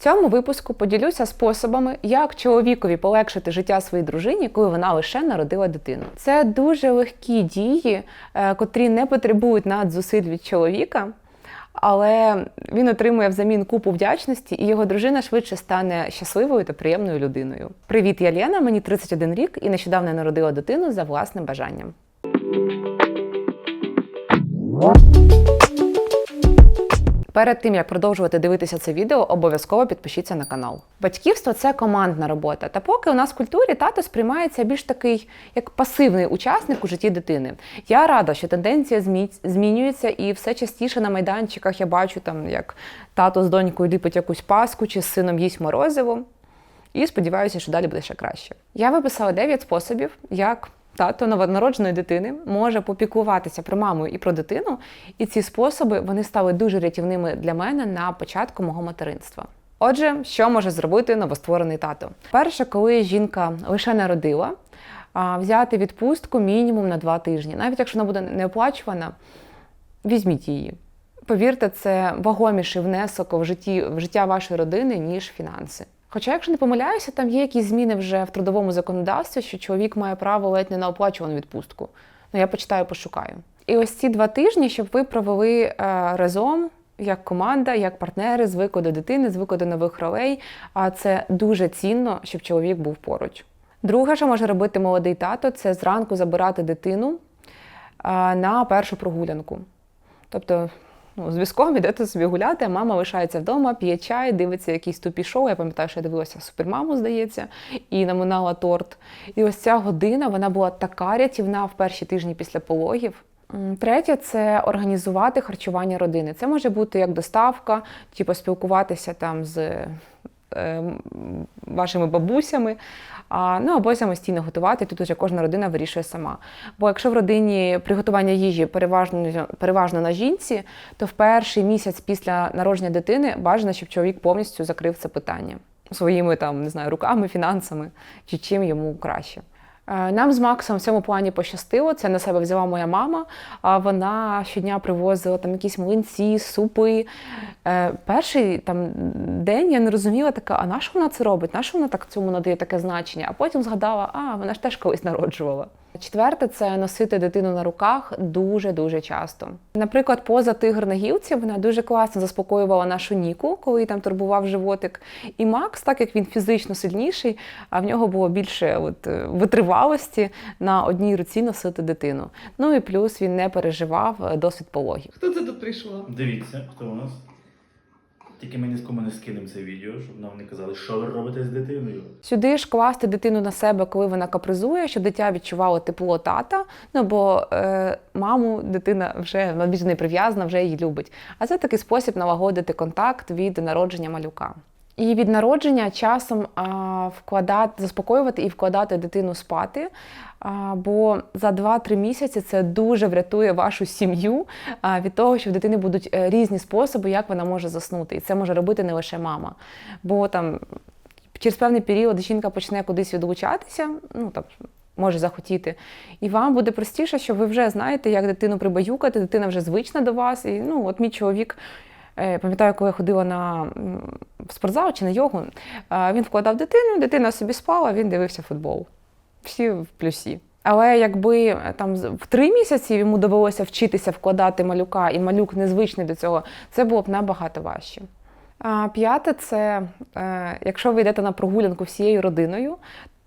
Цьому випуску поділюся способами, як чоловікові полегшити життя своїй дружині, коли вона лише народила дитину. Це дуже легкі дії, е, котрі не потребують надзусиль від чоловіка. Але він отримує взамін купу вдячності, і його дружина швидше стане щасливою та приємною людиною. Привіт, я Лена, мені 31 рік і нещодавно народила дитину за власним бажанням. Перед тим як продовжувати дивитися це відео, обов'язково підпишіться на канал. Батьківство це командна робота. Та поки у нас в культурі тато сприймається більш такий як пасивний учасник у житті дитини. Я рада, що тенденція змінюється, і все частіше на майданчиках я бачу там, як тато з донькою ліпить якусь паску чи з сином їсть морозиво. І сподіваюся, що далі буде ще краще. Я виписала 9 способів, як тато новонародженої дитини може попіклуватися про маму і про дитину. І ці способи вони стали дуже рятівними для мене на початку мого материнства. Отже, що може зробити новостворений тато? Перше, коли жінка лише народила, взяти відпустку мінімум на 2 тижні. Навіть якщо вона буде неоплачувана, візьміть її. Повірте, це вагоміший внесок в житті в життя вашої родини, ніж фінанси. Хоча, якщо не помиляюся, там є якісь зміни вже в трудовому законодавстві, що чоловік має право ледь не на оплачувану відпустку. Ну я почитаю, пошукаю. І ось ці два тижні, щоб ви провели е, разом. Як команда, як партнери, звикли до дитини, звикли до нових ролей. А це дуже цінно, щоб чоловік був поруч. Друге, що може робити молодий тато, це зранку забирати дитину на першу прогулянку. Тобто, ну, з йдете собі гуляти, а мама лишається вдома, п'є чай, дивиться якісь тупі шоу. Я пам'ятаю, що я дивилася супермаму, здається, і наминала торт. І ось ця година вона була така рятівна в перші тижні після пологів. Третє це організувати харчування родини. Це може бути як доставка, чи поспілкуватися там з вашими бабусями, ну або самостійно готувати. Тут уже кожна родина вирішує сама. Бо якщо в родині приготування їжі переважно, переважно на жінці, то в перший місяць після народження дитини бажано, щоб чоловік повністю закрив це питання своїми там не знаю руками, фінансами чи чим йому краще. Е, Нам з Максом в цьому плані пощастило. Це на себе взяла моя мама. Вона щодня привозила там якісь млинці, супи. Е, Перший там день я не розуміла така, а на що вона це робить? На що вона так цьому надає таке значення? А потім згадала, а вона ж теж колись народжувала. Четверте це носити дитину на руках дуже дуже часто. Наприклад, поза тигр на гілці вона дуже класно заспокоювала нашу Ніку, коли їй там турбував животик. І Макс, так як він фізично сильніший, а в нього було більше от, е, витривалості на одній руці носити дитину. Ну і плюс він не переживав е, досвід пологів. Хто це тут прийшла? Дивіться, хто у нас. Тільки ми ні з кому не скинемо це відео, щоб нам не казали, що ви робите з дитиною. Сюди ж класти дитину на себе, коли вона капризує, щоб дитя відчувало тепло тата. Ну бо е, маму дитина вже вона більш не прив'язана, вже її любить. А це такий спосіб налагодити контакт від народження малюка. І від народження часом вкладати, заспокоювати і вкладати дитину спати. Бо за 2-3 місяці це дуже врятує вашу сім'ю від того, що в дитини будуть е, різні способи, як вона може заснути. І це може робити не лише мама. Бо там через певний період жінка почне кудись відлучатися, ну там може захотіти, і вам буде простіше, що ви вже знаєте, як дитину прибаюкати, дитина вже звична до вас. І ну, от мій чоловік. е, Пам'ятаю, коли я ходила на в спортзал чи на йогу, він вкладав дитину, дитина собі спала, він дивився футбол. Всі в плюсі. Але якби е, там в три місяці йому довелося вчитися вкладати малюка, і малюк незвичний до цього, це було б набагато важче. П'яте це е, якщо ви йдете на прогулянку всією родиною,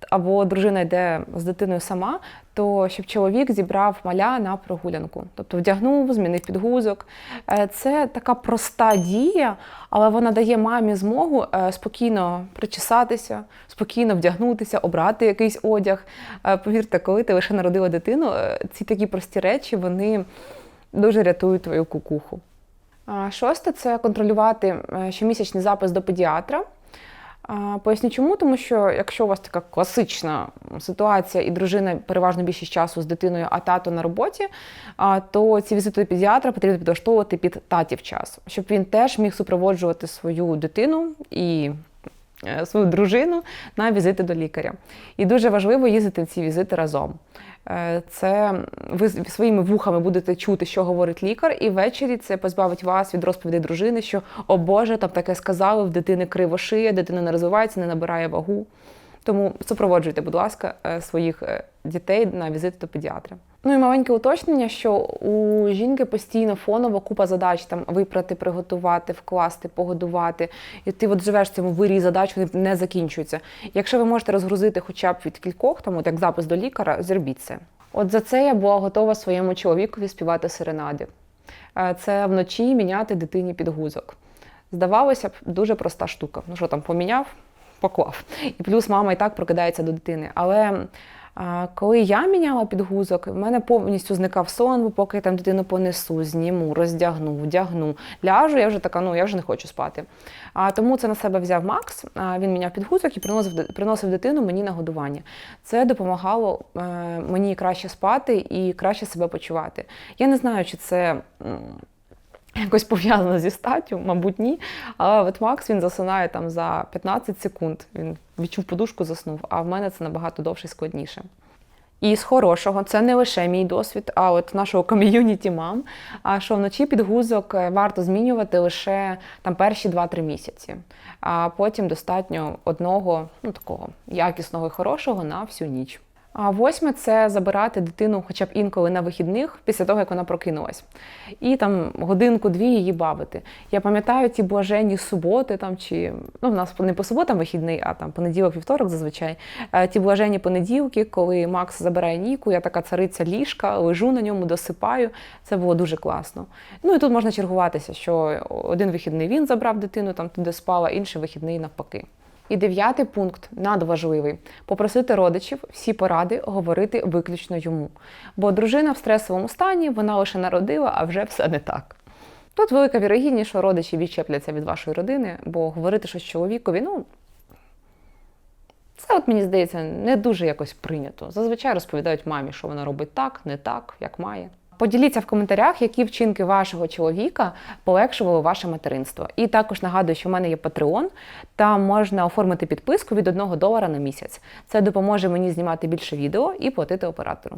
або дружина йде з дитиною сама, то щоб чоловік зібрав маля на прогулянку, тобто вдягнув, змінив підгузок. Е, Це така проста дія, але вона дає мамі змогу е, спокійно причесатися, спокійно вдягнутися, обрати якийсь одяг. Е, Повірте, коли ти лише народила дитину, ці такі прості речі вони дуже рятують твою кукуху. Шосте це контролювати щомісячний запис до педіатра. Поясню чому, тому що якщо у вас така класична ситуація і дружина переважно більшість часу з дитиною, а тато на роботі, то ці візити до педіатра потрібно підлаштовувати під татів час, щоб він теж міг супроводжувати свою дитину і е, свою дружину на візити до лікаря. І дуже важливо їздити ці візити разом. Е, Це ви своїми вухами будете чути, що говорить лікар, і ввечері це позбавить вас від розповідей дружини, що о Боже, там таке сказали, в дитини криво шия, дитина не розвивається, не набирає вагу. Тому супроводжуйте, будь ласка, е, своїх е, дітей на візит до педіатра. Ну і маленьке уточнення, що у жінки постійно фоново купа задач там випрати, приготувати, вкласти, погодувати. І ти от живеш в цьому вирі задач, вони не закінчуються. Якщо ви можете розгрузити хоча б від кількох, от як запис до лікаря, зробіть це. От за це я була готова своєму чоловікові співати серенади. Е, Це вночі міняти дитині підгузок. Здавалося б, дуже проста штука. Ну що там, поміняв, поклав. І плюс мама і так прокидається до дитини. Але коли я міняла підгузок, в мене повністю зникав сон, бо поки я там дитину понесу, зніму, роздягну, вдягну, ляжу, я вже така, ну я вже не хочу спати. А тому це на себе взяв Макс. Він міняв підгузок і приносив, приносив дитину мені на годування. Це допомагало е, мені краще спати і краще себе почувати. Я не знаю, чи це. Якось пов'язано зі статтю, мабуть, ні. Але от Макс він засинає там за 15 секунд. Він відчув подушку, заснув. А в мене це набагато довше і складніше. І з хорошого, це не лише мій досвід, а от нашого ком'юніті мам. А що вночі підгузок е, варто змінювати лише там перші 2-3 місяці. А потім достатньо одного, ну такого якісного і хорошого на всю ніч. А восьме це забирати дитину хоча б інколи на вихідних після того, як вона прокинулась. І там годинку-дві її бавити. Я пам'ятаю ті блаженні суботи, там чи ну в нас не по суботам вихідний, а там понеділок, вівторок зазвичай. Е, Ті блаженні понеділки, коли Макс забирає Ніку, я така цариця ліжка, лежу на ньому, досипаю. Це було дуже класно. Ну і тут можна чергуватися, що один вихідний він забрав дитину, там туди спала, інший вихідний навпаки. І дев'ятий пункт надважливий попросити родичів всі поради говорити виключно йому. Бо дружина в стресовому стані, вона лише народила, а вже все не так. Тут велика вірогідність, що родичі відчепляться від вашої родини, бо говорити щось чоловікові, ну. Це, от мені здається, не дуже якось прийнято. Зазвичай розповідають мамі, що вона робить так, не так, як має. Поділіться в коментарях, які вчинки вашого чоловіка полегшували ваше материнство. І також нагадую, що в мене є Patreon, там можна оформити підписку від 1 долара на місяць. Це допоможе мені знімати більше відео і платити оператору.